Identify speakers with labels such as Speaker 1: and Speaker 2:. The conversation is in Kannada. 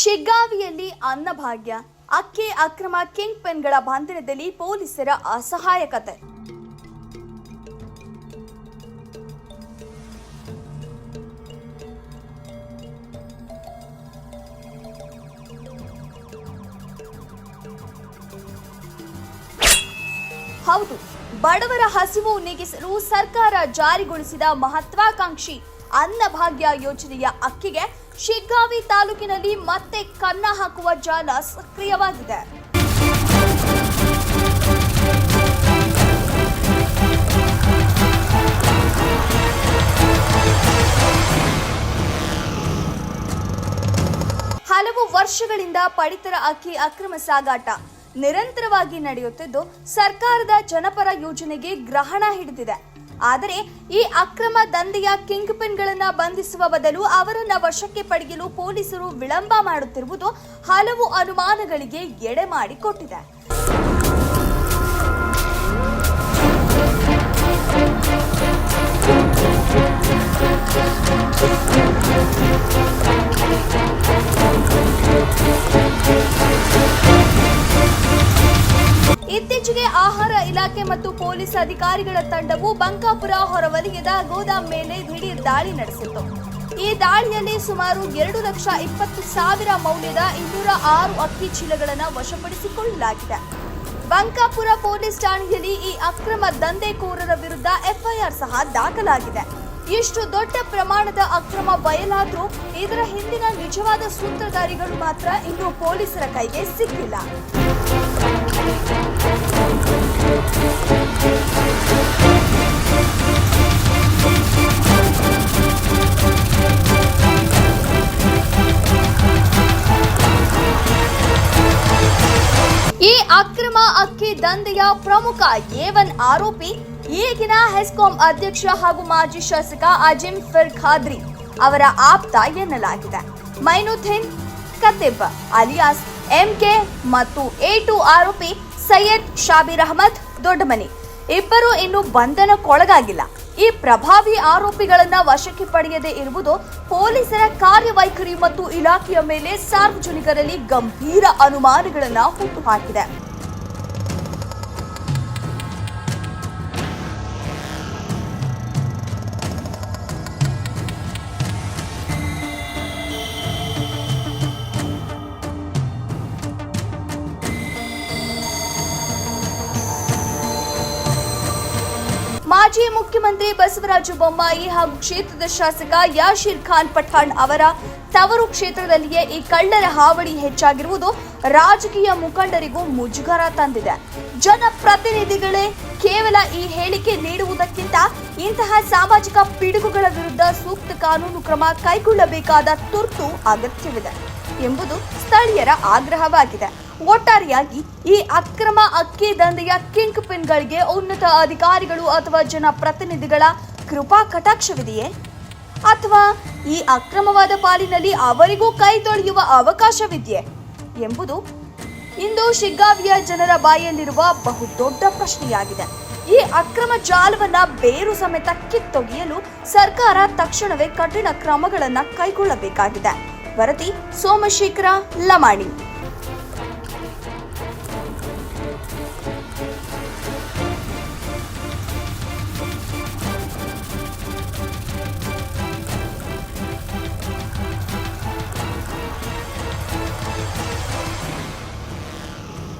Speaker 1: ಶಿಗ್ಗಾವಿಯಲ್ಲಿ ಅನ್ನಭಾಗ್ಯ, ಅಕ್ಕಿ ಅಕ್ರಮ ಕಿಂಗ್ ಪೆನ್ಗಳ ಬಂಧನದಲ್ಲಿ ಪೊಲೀಸರ ಅಸಹಾಯಕತೆ ಹೌದು, ಬಡವರ ಹಸಿವು ನೀಗಿಸಲು ಸರ್ಕಾರ ಜಾರಿಗೊಳಿಸಿದ ಮಹತ್ವಾಕಾಂಕ್ಷಿ ಅನ್ನಭಾಗ್ಯ ಯೋಜನೆಯ ಅಕ್ಕಿಗೆ ಶಿಗ್ಗಾವಿ ತಾಲೂಕಿನಲ್ಲಿ ಮತ್ತೆ ಕನ್ನ ಹಾಕುವ ಜಾಲ ಸಕ್ರಿಯವಾಗಿದೆ. ಹಲವು ವರ್ಷಗಳಿಂದ ಪಡಿತರ ಅಕ್ಕಿ ಅಕ್ರಮ ಸಾಗಾಟ ನಿರಂತರವಾಗಿ ನಡೆಯುತ್ತಿದ್ದು, ಸರ್ಕಾರದ ಜನಪರ ಯೋಜನೆಗೆ ಗ್ರಹಣ ಹಿಡಿದಿದೆ. ಆದರೆ ಈ ಅಕ್ರಮ ದಂಧೆಯ ಕಿಂಗ್ ಪಿನ್ಗಳನ್ನ ಬಂಧಿಸುವ ಬದಲು ಅವರನ್ನ ವಶಕ್ಕೆ ಪಡೆಯಲು ಪೊಲೀಸರು ವಿಳಂಬ ಮಾಡುತ್ತಿರುವುದು ಹಲವು ಅನುಮಾನಗಳಿಗೆ ಎಡೆ ಮಾಡಿಕೊಟ್ಟಿದೆ. ಇತ್ತೀಚೆಗೆ ಆಹಾರ ಇಲಾಖೆ ಮತ್ತು ಪೊಲೀಸ್ ಅಧಿಕಾರಿಗಳ ತಂಡವು ಬಂಕಾಪುರ ಹೊರವಲಯದ ಗೋದಾಮ್ ಮೇಲೆ ದಿಢೀರ್ ದಾಳಿ ನಡೆಸಿತು ಈ ದಾಳಿಯಲ್ಲಿ ಸುಮಾರು ಎರಡು ಲಕ್ಷ ಇಪ್ಪತ್ತು ಸಾವಿರ ಮೌಲ್ಯದ ಇನ್ನೂರ ಆರು ಅಕ್ಕಿ ಚೀಲಗಳನ್ನು ವಶಪಡಿಸಿಕೊಳ್ಳಲಾಗಿದೆ. ಬಂಕಾಪುರ ಪೊಲೀಸ್ ಠಾಣೆಯಲ್ಲಿ ಈ ಅಕ್ರಮ ದಂಧೆಕೋರರ ವಿರುದ್ಧ ಎಫ್ಐಆರ್ ಸಹ ದಾಖಲಾಗಿದೆ. ಇಷ್ಟು ದೊಡ್ಡ ಪ್ರಮಾಣದ ಅಕ್ರಮ ಬಯಲಾದರೂ ಇದರ ಹಿಂದಿನ ನಿಜವಾದ ಸೂತ್ರಧಾರಿಗಳು ಮಾತ್ರ ಇನ್ನೂ ಪೊಲೀಸರ ಕೈಗೆ ಸಿಕ್ಕಿಲ್ಲ. ಅಕ್ರಮ ಅಕ್ಕಿ ದಂಧೆಯ ಪ್ರಮುಖ ಏವನ್ ಆರೋಪಿ ಈಗಿನ ಹೆಸ್ಕಾಂ ಅಧ್ಯಕ್ಷ ಹಾಗೂ ಮಾಜಿ ಶಾಸಕ ಅಜಿಮ್ ಫಿರ್ ಖಾದ್ರಿ ಅವರ ಆಪ್ತ ಎನ್ನಲಾಗಿದೆ. ಮೈನುದ್ದೀನ್ ಕತೆಬ್ ಅಲಿಯಾಸ್, ಎಂಕೆ ಮತ್ತು ಎ ಟು ಆರೋಪಿ ಸೈಯದ್ ಶಾಬೀರ್ ಅಹಮದ್ ದೊಡ್ಡಮನಿ ಇಬ್ಬರು ಇನ್ನು ಬಂಧನಕ್ಕೊಳಗಾಗಿಲ್ಲ. ಈ ಪ್ರಭಾವಿ ಆರೋಪಿಗಳನ್ನ ವಶಕ್ಕೆ ಪಡೆಯದೇ ಇರುವುದು ಪೊಲೀಸರ ಕಾರ್ಯವೈಖರಿ ಮತ್ತು ಇಲಾಖೆಯ ಮೇಲೆ ಸಾರ್ವಜನಿಕರಲ್ಲಿ ಗಂಭೀರ ಅನುಮಾನಗಳನ್ನು ಹುಟ್ಟುಹಾಕಿದೆ ಮಾಜಿ ಮುಖ್ಯಮಂತ್ರಿ ಬಸವರಾಜ ಬೊಮ್ಮಾಯಿ ಹಾಗೂ ಕ್ಷೇತ್ರದ ಶಾಸಕ ಯಾಶೀರ್ ಖಾನ್ ಪಠಾಣ್ ಅವರ ತವರು ಕ್ಷೇತ್ರದಲ್ಲಿಯೇ ಈ ಕಳ್ಳರ ಹಾವಳಿ ಹೆಚ್ಚಾಗಿರುವುದು ರಾಜಕೀಯ ಮುಖಂಡರಿಗೂ ಮುಜುಗರ ತಂದಿದೆ. ಜನಪ್ರತಿನಿಧಿಗಳೇ ಕೇವಲ ಈ ಹೇಳಿಕೆ ನೀಡುವುದಕ್ಕಿಂತ ಇಂತಹ ಸಾಮಾಜಿಕ ಪಿಡುಗುಗಳ ವಿರುದ್ಧ ಸೂಕ್ತ ಕಾನೂನು ಕ್ರಮ ಕೈಗೊಳ್ಳಬೇಕಾದ ತುರ್ತು ಅಗತ್ಯವಿದೆ. ಎಂಬುದು ಸ್ಥಳೀಯರ ಆಗ್ರಹವಾಗಿದೆ. ಒಟ್ಟಾರೆಯಾಗಿ ಈ ಅಕ್ರಮ ಅಕ್ಕಿ ದಂಧೆಯ ಕಿಂಕ್ ಪಿನ್ಗಳಿಗೆ ಉನ್ನತ ಅಧಿಕಾರಿಗಳು ಅಥವಾ ಜನಪ್ರತಿನಿಧಿಗಳ ಕೃಪಾ ಕಟಾಕ್ಷವಿದೆಯೇ? ಅಥವಾ ಈ ಅಕ್ರಮವಾದ ಪಾಲಿನಲ್ಲಿ ಅವರಿಗೂ ಕೈ ತೊಳೆಯುವ ಅವಕಾಶವಿದೆಯೇ? ಎಂಬುದು ಇಂದು ಶಿಗ್ಗಾವಿಯ ಜನರ ಬಾಯಲ್ಲಿರುವ ಬಹುದೊಡ್ಡ ಪ್ರಶ್ನೆಯಾಗಿದೆ. ಈ ಅಕ್ರಮ ಜಾಲವನ್ನ ಬೇರು ಸಮೇತ ಕಿತ್ತೊಗೆಯಲು ಸರ್ಕಾರ ತಕ್ಷಣವೇ ಕಠಿಣ ಕ್ರಮಗಳನ್ನು ಕೈಗೊಳ್ಳಬೇಕಾಗಿದೆ. ವರದಿ ಸೋಮಶೇಖರ ಲಮಾಣಿ.